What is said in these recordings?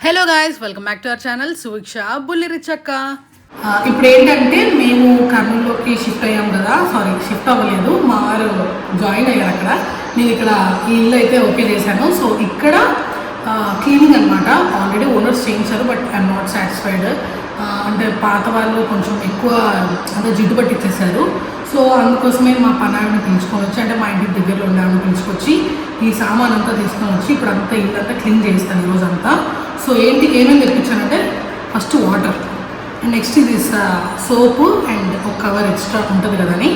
Hello guys welcome back to our channel Suviksha Bullirichakka ఆ, ఇప్పుడు ఏంటంటే మేము కర్నూలులోకి షిఫ్ట్ అయ్యాం కదా. సారీ షిఫ్ట్ అవ్వలేదు. మా వారు జాయిన్ అయ్యారు అక్కడ. నేను ఇక్కడ ఈ ఇల్లు అయితే ఓకే చేశాను. సో ఇక్కడ క్లీనింగ్ అనమాట ఆల్రెడీ ఓనర్స్ చేయించారు బట్ ఐఎమ్ నాట్ సాటిస్ఫైడ్ అంటే పాత వాళ్ళు కొంచెం ఎక్కువ అంటే జిడ్డు పట్టించేశారు సో అందుకోసమే మా పనాన్ని పిలుచుకొని వచ్చి అంటే మా ఇంటి దగ్గరలో ఉండే ఆవిడని పిలుచుకొచ్చి ఈ సామాన్ అంతా తీసుకొని వచ్చి ఇప్పుడు అంతా ఇల్లు అంతా క్లీన్ చేస్తాను ఈరోజంతా సో ఏంటి ఏమేమి తెప్పించానంటే ఫస్ట్ వాటర్ అండ్ నెక్స్ట్ ఇది సోపు అండ్ ఒక కవర్ ఎక్స్ట్రా ఉంటుంది కదని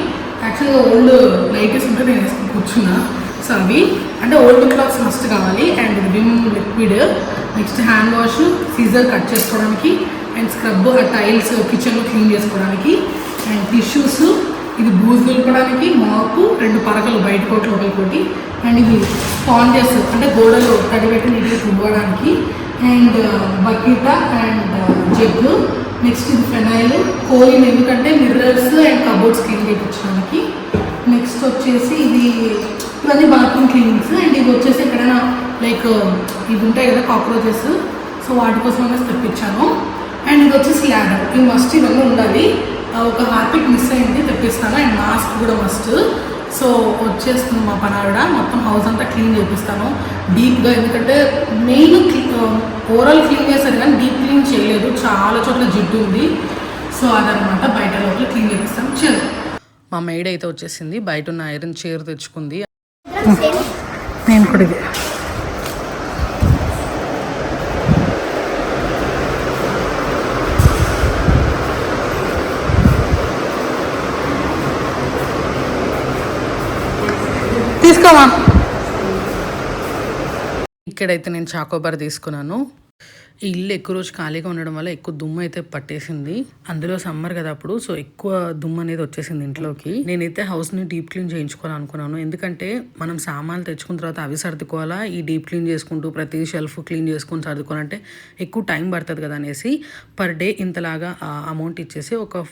యాక్చువల్గా ఓల్డ్ లైటెస్ ఉంటే నేను వేసుకుని కూర్చున్నా. సో అవి. అంటే ఓల్డ్ క్లాత్స్ మస్ట్ కావాలి. And Vim liquid next hand wash scissor cut చేసుకోవడానికి. అండ్ స్క్రబ్ ఆ టైల్స్ కిచెన్లో క్లీన్ చేసుకోవడానికి. అండ్ టిష్యూస్ ఇది బూజు నిలపడానికి మాపు రెండు పరకలు బయట కోటి లోపల కోటి అండ్ ఇది స్పాంజెస్ అంటే గోడలు తడిపెట్టి నీటిగా తుడవడానికి and uh, bucket and uh, jug next ఇది ఫెనైల్ కోయిన్ ఎందుకంటే మిర్రర్స్ అండ్ కబోర్డ్స్ క్లీన్ చేయించడానికి నెక్స్ట్ వచ్చేసి ఇది ఇవన్నీ బాత్రూమ్ క్లీనింగ్స్ అండ్ ఇది వచ్చేసి ఎక్కడైనా లైక్ uh, ఇవి ఉంటాయి కదా కాక్రోచెస్ సో వాటి కోసం అనేసి తెప్పించాను అండ్ ఇది వచ్చేసి ల్యాడర్ ఇవి మస్ట్ ఇవన్నీ ఉండాలి. ఒక హార్పిక్ మిస్ అయింది తెప్పిస్తాను. అండ్ మాస్క్ కూడా మస్ట్ సో వచ్చేస్తుంది మా పనావిడ మొత్తం హౌస్ అంతా క్లీన్ చేపిస్తాను. డీప్గా ఎందుకంటే మెయిన్ ఓవరాల్ క్లీన్ చేశాను కానీ డీప్ క్లీన్ చేయలేదు. చాలా చోట్ల జిడ్డు ఉంది. సో అదనమాట బయట లోపల క్లీన్ చేపిస్తాను. చీర మా మెయిడ్ అయితే వచ్చేసింది. బయట ఉన్న ఐరన్ చీర తెచ్చుకుంది. నేను కూడా తీసుకోమా? ఇక్కడైతే నేను చాకోబార్ తీసుకున్నాను. ఈ ఇల్లు ఎక్కువ రోజు ఖాళీగా ఉండడం వల్ల ఎక్కువ దుమ్ము అయితే పట్టేసింది. అందులో సమ్మర్ కదా అప్పుడు సో ఎక్కువ దుమ్ము అనేది వచ్చేసింది ఇంట్లోకి. నేనైతే హౌస్ని డీప్ క్లీన్ చేయించుకోవాలనుకున్నాను. ఎందుకంటే మనం సామాన్లు తెచ్చుకున్న తర్వాత అవి సర్దుకోవాలా? ఈ డీప్ క్లీన్ చేసుకుంటూ ప్రతి షెల్ఫ్ క్లీన్ చేసుకుని సర్దుకోవాలంటే ఎక్కువ టైం పడుతుంది కదా అనేసి పర్ డే ఇంతలాగా అమౌంట్ ఇచ్చేసి ఒక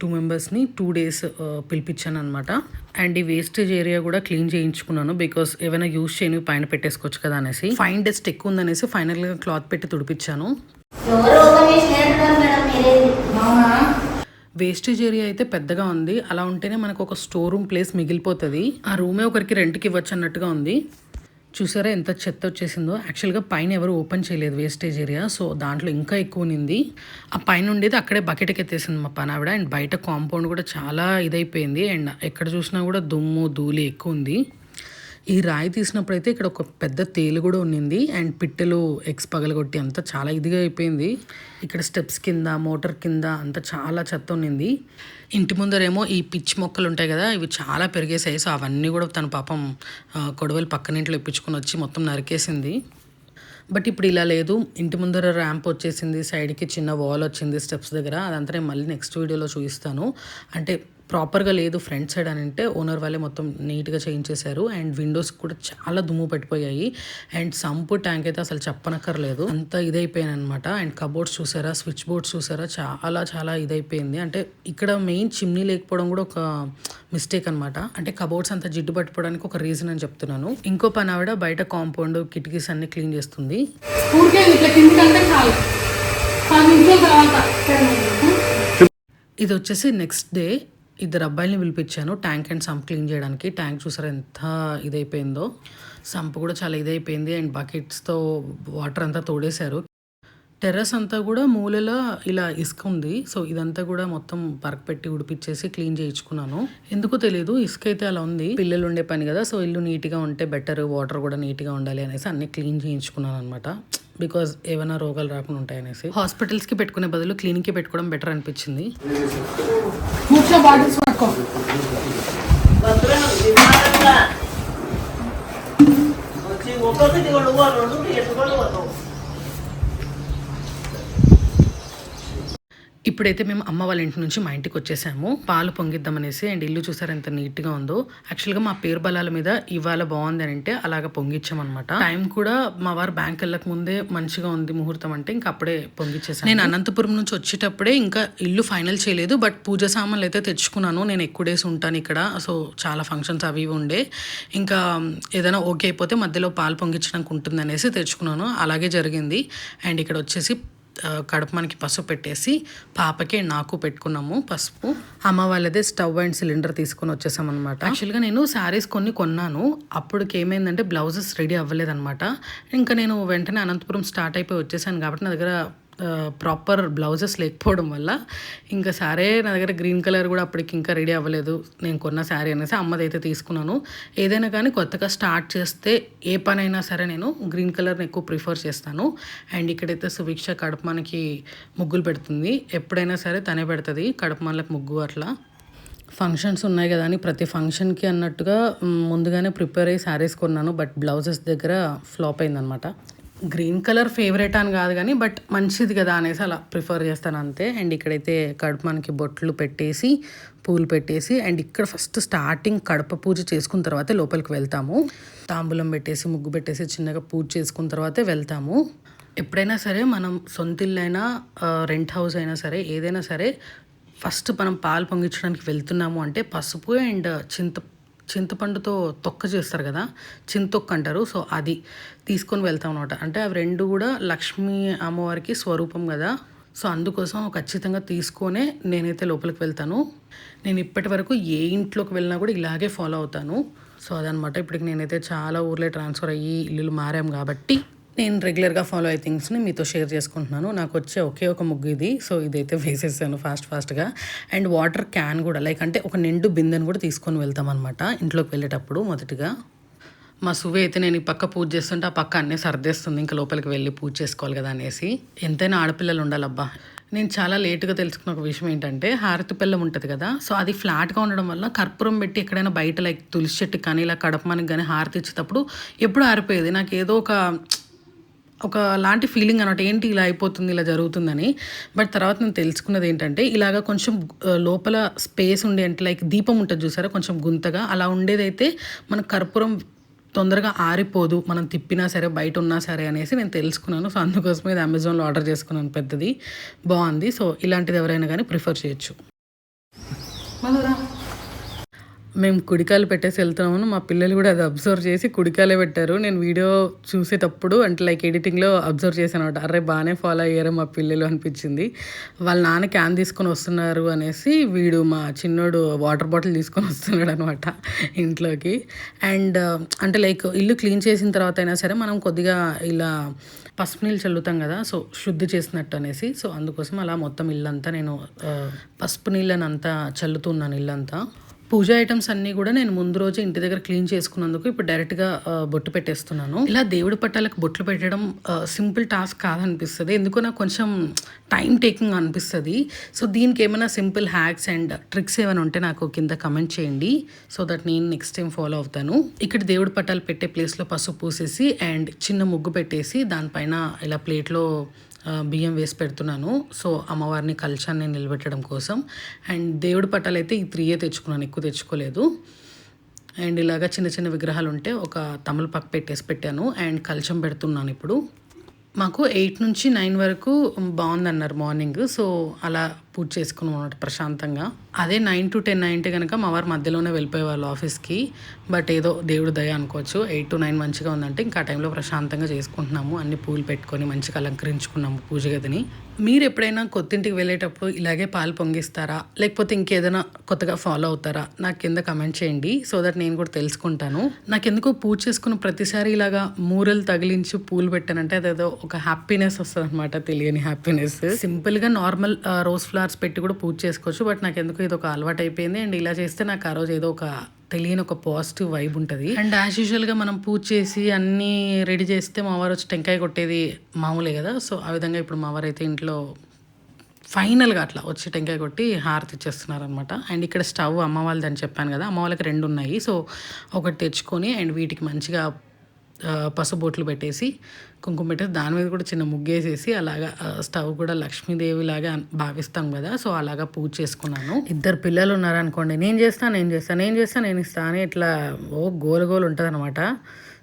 టూ మెంబర్స్ని టూ డేస్ పిలిపించాను అనమాట అండ్ ఈ వేస్టేజ్ ఏరియా కూడా క్లీన్ చేయించుకున్నాను బికాస్ ఏమైనా యూస్ చేయని పైన పెట్టేసుకోవచ్చు కదా అనేసి. ఫైన్ డస్ట్ ఎక్కువ ఉందనేసి ఫైనల్గా క్లాత్ పెట్టి తుడిపించాను. వేస్టేజ్ ఏరియా అయితే పెద్దగా ఉంది. అలా ఉంటేనే మనకు ఒక స్టోర్ రూమ్ ప్లేస్ మిగిలిపోతుంది. ఆ రూమే ఒకరికి రెంట్కి ఇవ్వచ్చు అన్నట్టుగా ఉంది. చూసారా ఎంత చెత్త వచ్చేసిందో? యాక్చువల్గా పైన ఎవరు ఓపెన్ చేయలేదు వేస్టేజ్ ఏరియా సో దాంట్లో ఇంకా ఎక్కువ ఉంది ఆ పైన ఉండేది అక్కడే బకెట్కి ఎత్తేసింది మా పనావిడ అండ్ బయట కాంపౌండ్ కూడా చాలా ఇదైపోయింది. అండ్ ఎక్కడ చూసినా కూడా దుమ్ము ధూళి ఎక్కువ ఉంది. ఈ రాయి తీసినప్పుడు అయితే ఇక్కడ ఒక పెద్ద తేలు కూడా ఉన్నింది. అండ్ పిట్టెలు ఎగ్స్ పగలగొట్టి అంతా చాలా ఇదిగా అయిపోయింది. ఇక్కడ స్టెప్స్ కింద మోటార్ కింద అంతా చాలా చెత్త ఉన్నింది. ఇంటి ముందరేమో ఈ పిచ్చి మొక్కలు ఉంటాయి కదా ఇవి చాలా పెరిగేసాయి సో అవన్నీ కూడా తన పాపం కొడవలు కొడవలి ఇంట్లో ఇప్పించుకొని వచ్చి మొత్తం నరికేసింది. బట్ ఇప్పుడు ఇలా లేదు. ఇంటి ముందర ర్యాంప్ వచ్చేసింది. సైడ్కి చిన్న వాల్ వచ్చింది స్టెప్స్ దగ్గర. అదంతా నేను మళ్ళీ నెక్స్ట్ వీడియోలో చూపిస్తాను. అంటే ప్రాపర్గా లేదు ఫ్రంట్ సైడ్ అని అంటే ఓనర్ వాళ్ళే మొత్తం నీట్గా చేయించేశారు. అండ్ విండోస్ కూడా చాలా దుమ్ము పట్టిపోయాయి. అండ్ సంపు ట్యాంక్ అయితే అసలు చెప్పనక్కర్లేదు. అంత ఇదైపోయాను అనమాట అండ్ కబోర్డ్స్ చూసారా? స్విచ్ బోర్డ్స్ చూసారా? చాలా చాలా ఇదైపోయింది. అంటే ఇక్కడ మెయిన్ చిమ్నీ లేకపోవడం కూడా ఒక మిస్టేక్ అనమాట అంటే కబోర్డ్స్ అంతా జిడ్డు పట్టుకోవడానికి ఒక రీజన్ అని చెప్తున్నాను. ఇంకో పని ఆవిడ బయట కాంపౌండ్ కిటికీస్ అన్ని క్లీన్ చేస్తుంది. ఇది వచ్చేసి నెక్స్ట్ డే. ఇద్దరు అబ్బాయిల్ని పిలిపించాను. ట్యాంక్ అండ్ సంప్ క్లీన్ చేయడానికి. ట్యాంక్ చూసారు ఎంత ఇదైపోయిందో. సంప్ కూడా చాలా ఇదైపోయింది అండ్ బకెట్స్తో వాటర్ అంతా తోడేశారు. టెర్రస్ అంతా కూడా మూలలో ఇలా ఇసుక ఉంది. సో ఇదంతా కూడా మొత్తం పరక పెట్టి ఉడిపించేసి క్లీన్ చేయించుకున్నాను. ఎందుకో తెలియదు ఇసుక అయితే అలా ఉంది. పిల్లలు ఉండే పని కదా సో ఇల్లు నీట్గా ఉంటే బెటర్ వాటర్ కూడా నీట్గా ఉండాలి అనేసి అన్ని క్లీన్ చేయించుకున్నాను అనమాట బికాజ్ ఏమైనా రోగాలు రాకుండా ఉంటాయనేసి. హాస్పిటల్స్కి పెట్టుకునే బదులు క్లినిక్కి పెట్టుకోవడం బెటర్ అనిపించింది. బాటిల్స్ పట్టుకో వచ్చి ఒక్కొక్కటి కూడా ఇవ్వాలి రెండు ఎత్తుకొని పోతాం ఈ ఇప్పుడైతే మేము అమ్మ వాళ్ళ ఇంటి నుంచి మా ఇంటికి వచ్చేసాము. పాలు పొంగిద్దామనేసి అండ్ ఇల్లు చూసారు ఎంత నీట్గా ఉందో. యాక్చువల్గా మా పేరు బలాల మీద ఇవాళ బాగుంది అని అంటే అలాగ పొంగిచ్చామన్నమాట. టైం కూడా మా వారు బ్యాంక్ వెళ్ళక ముందే మంచిగా ఉంది ముహూర్తం అంటే ఇంకా అప్పుడే పొంగిచ్చేసాను. నేను అనంతపురం నుంచి వచ్చేటప్పుడే ఇంకా ఇల్లు ఫైనల్ చేయలేదు బట్ పూజ సామాన్లు అయితే తెచ్చుకున్నాను. నేను ఎక్కువ డేస్ ఉంటాను ఇక్కడ సో చాలా ఫంక్షన్స్ అవి ఇవి ఉండే. ఇంకా ఏదైనా ఓకే అయిపోతే మధ్యలో పాలు పొంగించడానికి ఉంటుంది అనేసి తెచ్చుకున్నాను. అలాగే జరిగింది. అండ్ ఇక్కడ వచ్చేసి కడుపు మనకి పసుపు పెట్టేసి పాపకి నాకు పెట్టుకున్నాము పసుపు. అమ్మ వాళ్ళదే స్టవ్ అండ్ సిలిండర్ తీసుకొని వచ్చేసాం అనమాట యాక్చువల్గా నేను శారీస్ కొన్ని కొన్నాను. అప్పటికి ఏమైందంటే బ్లౌజెస్ రెడీ అవ్వలేదన్నమాట. ఇంకా నేను వెంటనే అనంతపురం స్టార్ట్ అయిపోయి వచ్చేసాను కాబట్టి నా దగ్గర ప్రాపర్ బ్లౌజెస్ లేకపోవడం వల్ల ఇంకా సారే నా దగ్గర గ్రీన్ కలర్ కూడా అప్పటికి ఇంకా రెడీ అవ్వలేదు. నేను కొన్న శారీ అనేసి అమ్మదైతే తీసుకున్నాను. ఏదైనా కానీ కొత్తగా స్టార్ట్ చేస్తే ఏ పనైనా సరే నేను గ్రీన్ కలర్ని ఎక్కువ ప్రిఫర్ చేస్తాను. అండ్ ఇక్కడైతే సుభిక్ష కడపమానికి మనకి ముగ్గులు పెడుతుంది. ఎప్పుడైనా సరే తనే పెడుతుంది. కడుపు ముగ్గు అట్లా. ఫంక్షన్స్ ఉన్నాయి కదా అని ప్రతి ఫంక్షన్కి అన్నట్టుగా ముందుగానే ప్రిపేర్ అయ్యి శారీస్ కొన్నాను. బట్ బ్లౌజెస్ దగ్గర ఫ్లాప్ అయిందనమాట గ్రీన్ కలర్ ఫేవరెట్ అని కాదు కానీ బట్ మంచిది కదా అనేసి అలా ప్రిఫర్ చేస్తాను అంతే. అండ్ ఇక్కడైతే కడుపు మనకి బొట్లు పెట్టేసి పూలు పెట్టేసి అండ్ ఇక్కడ ఫస్ట్ స్టార్టింగ్ కడప పూజ చేసుకున్న తర్వాతే లోపలికి వెళ్తాము. తాంబూలం పెట్టేసి ముగ్గు పెట్టేసి చిన్నగా పూజ చేసుకున్న తర్వాతే వెళ్తాము. ఎప్పుడైనా సరే మనం సొంత ఇల్లు అయినా రెంట్ హౌస్ అయినా సరే ఏదైనా సరే ఫస్ట్ మనం పాలు పొంగించడానికి వెళ్తున్నాము అంటే పసుపు అండ్ చింత చింతపండుతో తొక్క చేస్తారు కదా చింతొక్క అంటారు. సో అది తీసుకొని వెళ్తాం అనమాట అంటే అవి రెండు కూడా లక్ష్మీ అమ్మవారికి స్వరూపం కదా. సో అందుకోసం ఖచ్చితంగా తీసుకొనే నేనైతే లోపలికి వెళ్తాను. నేను ఇప్పటి వరకు ఏ ఇంట్లోకి వెళ్ళినా కూడా ఇలాగే ఫాలో అవుతాను. సో అదనమాట ఇప్పటికి నేనైతే చాలా ఊర్లే ట్రాన్స్ఫర్ అయ్యి ఇల్లులు మారాం కాబట్టి. నేను రెగ్యులర్గా ఫాలో అయ్యే థింగ్స్ని మీతో షేర్ చేసుకుంటున్నాను. నాకు వచ్చే ఒకే ఒక ముగ్గు ఇది. సో ఇదైతే వేసేసాను ఫాస్ట్ ఫాస్ట్గా. అండ్ వాటర్ క్యాన్ కూడా లైక్ అంటే ఒక నిండు బిందెను కూడా తీసుకొని వెళ్తామన్నమాట ఇంట్లోకి వెళ్ళేటప్పుడు మొదటిగా. మా సువి అయితే నేను ఈ పక్క పూజ చేస్తుంటే ఆ పక్క అన్నీ సర్దేస్తుంది. ఇంకా లోపలికి వెళ్ళి పూజ చేసుకోవాలి కదా అనేసి. ఎంతైనా ఆడపిల్లలు ఉండాలబ్బా. నేను చాలా లేటుగా తెలుసుకున్న ఒక విషయం ఏంటంటే హారతి పిల్లం ఉంటుంది కదా. సో అది ఫ్లాట్గా ఉండడం వల్ల కర్పూరం పెట్టి ఎక్కడైనా బయట లైక్ తులసి చెట్టు కానీ ఇలా కడపమానికి కానీ హారతి ఇచ్చేటప్పుడు ఎప్పుడు ఆరిపోయేది? నాకు ఏదో ఒక ఒక లాంటి ఫీలింగ్ అనమాట ఏంటి ఇలా అయిపోతుంది ఇలా జరుగుతుందని. బట్ తర్వాత నేను తెలుసుకున్నది ఏంటంటే ఇలాగ కొంచెం లోపల స్పేస్ ఉండే అంటే లైక్ దీపం ఉంటుంది చూసారా? కొంచెం గుంతగా. అలా ఉండేదైతే మన కర్పూరం తొందరగా ఆరిపోదు. మనం తిప్పినా సరే బయట ఉన్నా సరే అనేసి నేను తెలుసుకున్నాను. సో అందుకోసం ఇది అమెజాన్లో ఆర్డర్ చేసుకున్నాను. పెద్దది. బాగుంది. సో ఇలాంటిది ఎవరైనా కానీ ప్రిఫర్ చేయొచ్చు. మధురా మేము కుడికాయలు పెట్టేసి వెళ్తున్నామని మా పిల్లలు కూడా అది అబ్జర్వ్ చేసి కుడికాయలే పెట్టారు. నేను వీడియో చూసేటప్పుడు అంటే లైక్ ఎడిటింగ్లో అబ్జర్వ్ చేశాను అనమాట అరే బాగానే ఫాలో అయ్యారు మా పిల్లలు అనిపించింది. వాళ్ళ నాన్న క్యాన్ తీసుకొని వస్తున్నారు అనేసి వీడు మా చిన్నోడు వాటర్ బాటిల్ తీసుకొని వస్తున్నాడు అనమాట ఇంట్లోకి. అండ్ అంటే లైక్ ఇల్లు క్లీన్ చేసిన తర్వాత అయినా సరే మనం కొద్దిగా ఇలా పసుపు నీళ్ళు చల్లుతాం కదా సో శుద్ధి చేసినట్టు అనేసి. సో అందుకోసం అలా మొత్తం ఇల్లంతా నేను పసుపు నీళ్ళని అంతా చల్లుతున్నాను ఇల్లంతా. పూజ ఐటమ్స్ అన్నీ కూడా నేను ముందు రోజు ఇంటి దగ్గర క్లీన్ చేసుకున్నందుకు ఇప్పుడు డైరెక్ట్గా బొట్టు పెట్టేస్తున్నాను. ఇలా దేవుడి పట్టాలకు బొట్లు పెట్టడం సింపుల్ టాస్క్ కాదనిపిస్తుంది. ఎందుకో నాకు కొంచెం టైం టేకింగ్ అనిపిస్తుంది. సో దీనికి ఏమైనా సింపుల్ హ్యాక్స్ అండ్ ట్రిక్స్ ఏమైనా ఉంటే నాకు కింద కమెంట్ చేయండి. సో దట్ నేను నెక్స్ట్ టైం ఫాలో అవుతాను. ఇక్కడ దేవుడి పట్టాలు పెట్టే ప్లేస్లో పసుపు పూసేసి అండ్ చిన్న ముగ్గు పెట్టేసి దానిపైన ఇలా ప్లేట్లో బియ్యం వేసి పెడుతున్నాను. సో అమ్మవారిని కలశాన్ని నిలబెట్టడం కోసం. అండ్ దేవుడి పట్టాలు అయితే ఈ త్రీయే తెచ్చుకున్నాను. ఎక్కువ తెచ్చుకోలేదు. అండ్ ఇలాగా చిన్న చిన్న విగ్రహాలు ఉంటే ఒక తమలపాకు పెట్టేసి పెట్టాను. అండ్ కలశం పెడుతున్నాను ఇప్పుడు. మాకు ఎయిట్ నుంచి నైన్ వరకు బాగుందన్నారు మార్నింగ్. సో అలా పూజ చేసుకున్నాం అన్నమాట ప్రశాంతంగా. అదే నైన్ టు టెన్ నైన్టీ కనుక మా వారు మధ్యలోనే వెళ్ళిపోయేవాళ్ళు ఆఫీస్కి. బట్ ఏదో దేవుడు దయ అనుకోవచ్చు. ఎయిట్ టు నైన్ మంచిగా ఉందంటే ఇంకా ఆ టైంలో ప్రశాంతంగా చేసుకుంటున్నాము. అన్ని పూలు పెట్టుకొని మంచిగా అలంకరించుకున్నాము పూజ గదిని. మీరు ఎప్పుడైనా కొత్తింటికి వెళ్ళేటప్పుడు ఇలాగే పాలు పొంగిస్తారా? లేకపోతే ఇంకేదైనా కొత్తగా ఫాలో అవుతారా? నాకు కింద కమెంట్ చేయండి. సో దట్ నేను కూడా తెలుసుకుంటాను. నాకు పూజ చేసుకున్న ప్రతిసారి ఇలాగా మూరలు తగిలించి పూలు పెట్టానంటే అదేదో ఒక హ్యాపీనెస్ వస్తుంది అనమాట తెలియని హ్యాపీనెస్. సింపుల్గా నార్మల్ రోజ్ ఫ్లవర్స్ పెట్టి కూడా పూజ చేసుకోవచ్చు. బట్ నాకు ఎందుకు ఇది ఒక అలవాటు అయిపోయింది అండ్ ఇలా చేస్తే నాకు ఆ రోజు ఏదో ఒక తెలియని ఒక పాజిటివ్ వైబ్ ఉంటుంది. అండ్ యాజ్ యూజువల్గా మనం పూజ చేసి అన్నీ రెడీ చేస్తే మా వారు వచ్చి టెంకాయ కొట్టేది మామూలే కదా. సో ఆ విధంగా ఇప్పుడు మా వారు అయితే ఇంట్లో ఫైనల్గా అట్లా వచ్చి టెంకాయ కొట్టి హారతి ఇచ్చేస్తున్నారనమాట అండ్ ఇక్కడ స్టవ్ అమ్మ వాళ్ళది అని చెప్పాను కదా. అమ్మ వాళ్ళకి రెండు ఉన్నాయి సో ఒకటి తెచ్చుకొని అండ్ వీటికి మంచిగా పసుబొట్లు పెట్టేసి కుంకుమ పెట్టేసి దాని మీద కూడా చిన్న ముగ్గేసేసి అలాగా స్టవ్ కూడా లక్ష్మీదేవి లాగా భావిస్తాం కదా సో అలాగా పూజ చేసుకున్నాను. ఇద్దరు పిల్లలు ఉన్నారనుకోండి నేను చేస్తాను నేను చేస్తాను నేను చేస్తాను నేను ఇస్తాను అని ఇట్లా ఓ గోలు గోలు ఉంటుంది అనమాట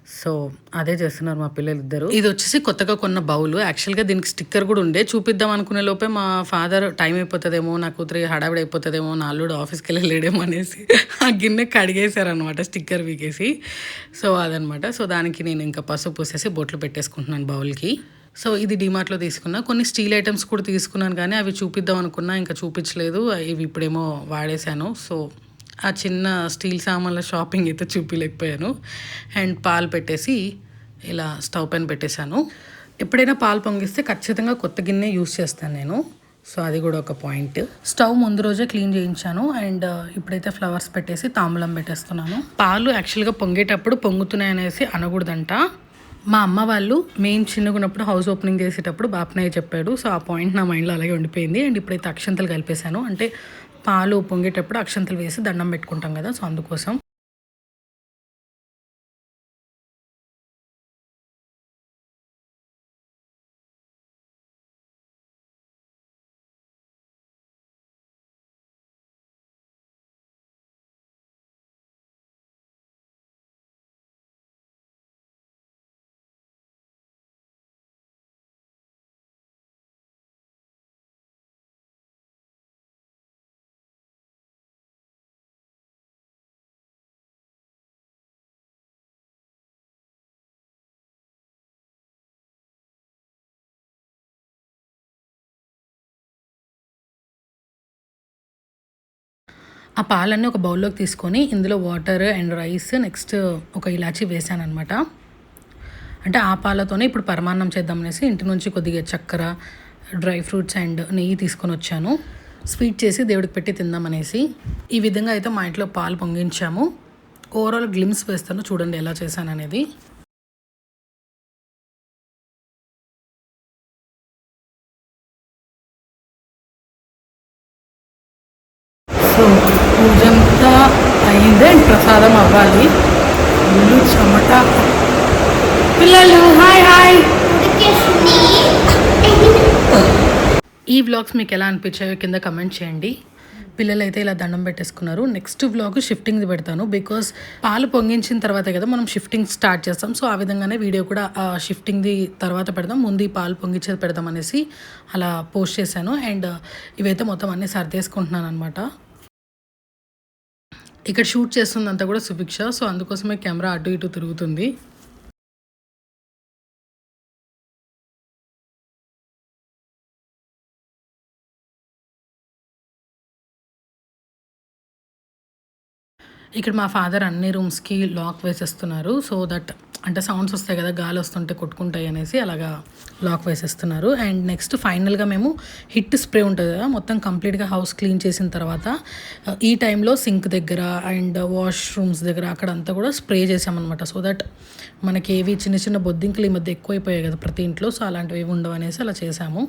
సో అదే చేస్తున్నారు మా పిల్లలు ఇద్దరు ఇది వచ్చేసి కొత్తగా కొన్న బౌల్. యాక్చువల్గా దీనికి స్టిక్కర్ కూడా ఉండే. చూపిద్దాం అనుకునే లోపే మా ఫాదర్ టైం అయిపోతుందేమో నా కూతురి హడావిడి అయిపోతుందేమో నా అల్లుడు ఆఫీస్కి వెళ్ళలేడేమో అనేసి ఆ గిన్నె కడిగేశారనమాట స్టిక్కర్ వీకేసి. సో అదనమాట సో దానికి నేను ఇంకా పసుపు పూసేసి బొట్లు పెట్టేసుకుంటున్నాను బౌల్కి. సో ఇది డిమార్ట్లో తీసుకున్నా. కొన్ని స్టీల్ ఐటమ్స్ కూడా తీసుకున్నాను కానీ అవి చూపిద్దాం అనుకున్నా ఇంకా చూపించలేదు. ఇవి ఇప్పుడేమో వాడేశాను. సో ఆ చిన్న స్టీల్ సామాన్ల షాపింగ్ అయితే చూపించలేకపోయాను అండ్ పాలు పెట్టేసి ఇలా స్టవ్ పైన పెట్టేశాను. ఎప్పుడైనా పాలు పొంగిస్తే ఖచ్చితంగా కొత్త గిన్నె యూస్ చేస్తాను నేను. సో అది కూడా ఒక పాయింట్. స్టవ్ ముందు రోజే క్లీన్ చేయించాను. అండ్ ఇప్పుడైతే ఫ్లవర్స్ పెట్టేసి తాంబూలం పెట్టేస్తున్నాను. పాలు యాక్చువల్గా పొంగేటప్పుడు పొంగుతున్నాయి అనేసి అనకూడదంట. మా అమ్మ వాళ్ళు మేము చిన్నగా ఉన్నప్పుడు హౌస్ ఓపెనింగ్ చేసేటప్పుడు బాపనయ్య చెప్పాడు. సో ఆ పాయింట్ నా మైండ్లో అలాగే ఉండిపోయింది. అండ్ ఇప్పుడైతే అక్షంతలు కలిపేశాను. అంటే పాలు పొంగేటప్పుడు అక్షంతలు వేసి దండం పెట్టుకుంటాం కదా సో అందుకోసం. ఆ పాలన్నీ ఒక బౌల్లోకి తీసుకొని ఇందులో వాటర్ అండ్ రైస్ నెక్స్ట్ ఒక ఇలాచీ వేసాను అనమాట అంటే ఆ పాలతోనే ఇప్పుడు పరమాన్నం చేద్దాం అనేసి ఇంటి నుంచి కొద్దిగా చక్కెర డ్రై ఫ్రూట్స్ అండ్ నెయ్యి తీసుకొని వచ్చాను. స్వీట్ చేసి దేవుడికి పెట్టి తిందామనేసి ఈ విధంగా అయితే మా ఇంట్లో పాలు పొంగించాము. ఓవరాల్ గ్లిమ్స్ వేస్తాను చూడండి ఎలా చేశాను అనేది పూజంతా అయిందే ప్రసాదం అవ్వాలి. ఇల్లు చెమట. పిల్లలు హాయ్ హాయ్. ఈ వ్లాగ్స్ మీకు ఎలా అనిపించాయో కింద కమెంట్ చేయండి. పిల్లలు అయితే ఇలా దండం పెట్టేసుకున్నారు. నెక్స్ట్ వ్లాగ్ షిఫ్టింగ్ పెడతాను. బికాస్ పాలు పొంగించిన తర్వాత కదా మనం షిఫ్టింగ్ స్టార్ట్ చేస్తాం. సో ఆ విధంగానే వీడియో కూడా షిఫ్టింగ్ది తర్వాత పెడదాం. ముందు ఈ పాలు పొంగించేది పెడదాం అనేసి అలా పోస్ట్ చేశాను. అండ్ ఇవైతే మొత్తం అన్నీ సర్దేసుకుంటున్నాను అనమాట ఇక్కడ షూట్ చేస్తుందంతా కూడా సుభిక్ష. సో అందుకోసమే కెమెరా అటు ఇటు తిరుగుతుంది. ఇక్కడ మా ఫాదర్ అన్ని రూమ్స్కి లాక్ వేసేస్తున్నారు. సో దట్ అంటే సౌండ్స్ వస్తాయి కదా గాలి వస్తుంటే కొట్టుకుంటాయి అనేసి అలాగా లాక్ వేసేస్తున్నారు. అండ్ నెక్స్ట్ ఫైనల్గా మేము హిట్ స్ప్రే ఉంటుంది కదా మొత్తం కంప్లీట్గా హౌస్ క్లీన్ చేసిన తర్వాత ఈ టైంలో సింక్ దగ్గర అండ్ వాష్ రూమ్స్ దగ్గర అక్కడంతా కూడా స్ప్రే చేసామన్నమాట సో దట్ మనకి ఏవి చిన్న చిన్న బొద్దింకలు ఈ మధ్య ఎక్కువైపోయాయి కదా ప్రతి ఇంట్లో సో అలాంటివి ఏవి ఉండవు అనేసి అలా చేసాము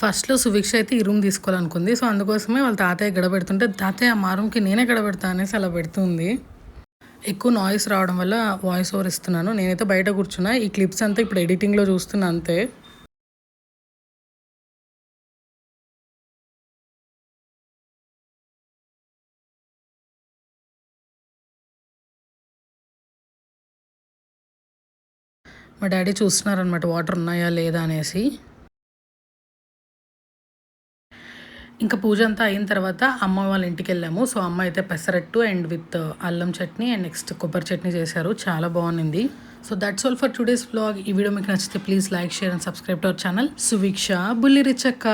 ఫస్ట్లో సుభిక్ష అయితే ఈ రూమ్ తీసుకోవాలనుకుంది. సో అందుకోసమే వాళ్ళ తాతయ్య గడబెడుతుంటే తాతయ్య మా రూమ్కి నేనే గడబెడతా అనేసి అలా పెడుతుంది. ఎక్కువ నాయిస్ రావడం వల్ల వాయిస్ ఓవర్ ఇస్తున్నాను. నేనైతే బయట కూర్చున్నా. ఈ క్లిప్స్ అంతా ఇప్పుడు ఎడిటింగ్లో చూస్తున్నా అంతే. మా డాడీ చూస్తున్నారనమాట వాటర్ ఉన్నాయా లేదా అనేసి. ఇంకా పూజ అంతా అయిన తర్వాత అమ్మ వాళ్ళ ఇంటికి వెళ్ళాము. సో అమ్మ అయితే పెసరట్టు అండ్ విత్ అల్లం చట్నీ అండ్ నెక్స్ట్ కొబ్బరి చట్నీ చేశారు. చాలా బాగుంది so that's all for today's blog ఈ వీడియో మీకు నచ్చితే please like share and subscribe to our channel Suveeksha Bulli Richakka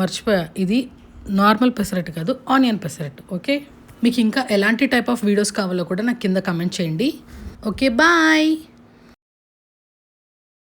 మర్చిపోయా ఇది నార్మల్ పెసరట్టు కాదు ఆనియన్ పెసరట్టు ఓకే మీకు ఇంకా ఎలాంటి టైప్ ఆఫ్ వీడియోస్ కావాలో కూడా నాకు కింద కమెంట్ చేయండి. Okay bye